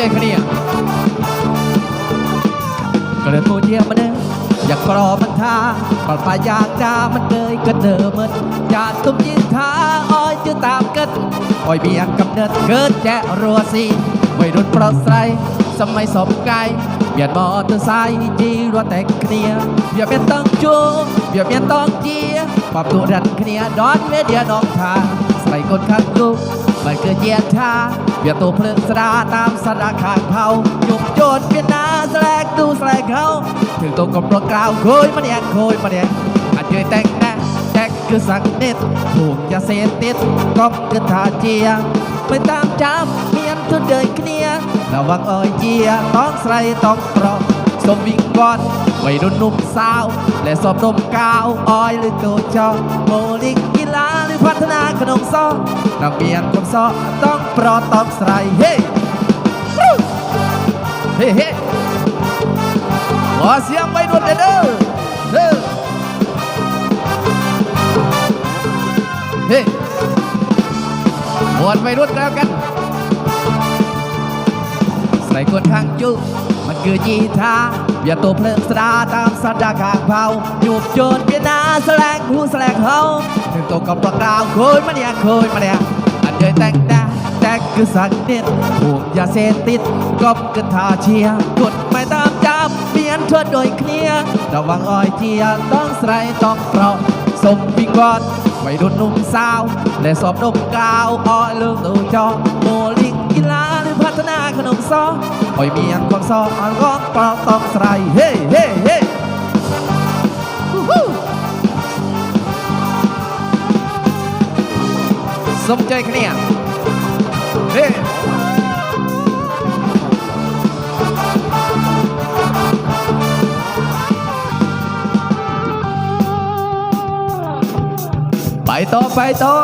ใจเคลียกระตูเยี่ยมมาเด้ออยากปลอมันทาปลดปลายอยากจามันเกยก็เดิมมันอยากตุ้มยินทาอ้อยจะตามกันอ้อยเบียงกำเนิดเกิดแจรัวสีวัยรุ่นปลอดใสสมัยสมไกลเปลี่ยนมอเตอร์ไซค์จีรัวแต่งเคลียร์อย่าเป็นต้องจูอย่าเป็นต้องเจียปรับตัวดันเคลียดอนเมเดียน้องทาใส่คนข้างลูก มันเกิดเยียดชาเบียดตัวเพลิงสดาตามสดาข้างเผาหยุกโจดเวียนนาแสลกดูแสลกเขาถึงตัวกบปลอกกล่าวโคยมาเนียโคยมาเนี่ยอาจเจอแต่งแน่แจ็คคือสักนิดถูกยาเสพติดก็คือทาเจียไปตามจับเมียนทุนเดินเคลียร์ระวังอ้อยเจียต้องใส่ต้องปลอกสมวิงบอลวัยรุ่นหนุ่มสาว และสอบนมกาวอ้อยหรือตัวจอโมลิก ขนมซอนักเรียนคนซอต้องปลอดต้องใส่เฮ้เฮ้เฮ้ขอเสียงไปด้วยเด้อเด้อเฮ้หมวดไปรุ่นกันแล้วกัน ใส่คนข้างจุ มันคือจีทาอย่าตัวเพลิงสดาตามสันดาขางเผาหยุบโจนเวียนนาแสลงหูแสลงเฮาถึงตัวกับปลอกดาวโคยมาเนี่ยโคยมาเนี่ยอันเดยแต่งดาแต่คือสักนิดห่วงยาเสพติดก็กันทาเชียร์กดไม่ตามจับเปลี่ยนเธอโดยเคลียร์ระวังอ้อยเจียต้องใส่ต้องเปราะสมวิงวอนวัยรุ่นหนุ่มสาวและสอบนมกาวอ้อยเรื่องตัวจอโมลิงกีฬา ซออ้อยเมียงความซออ่อนร้องเปล่าต้องใส่เฮ้เฮ้เฮ้ฮู้ฮู้สมใจคะเนี่ยเฮ้ไปต่อไปต่อ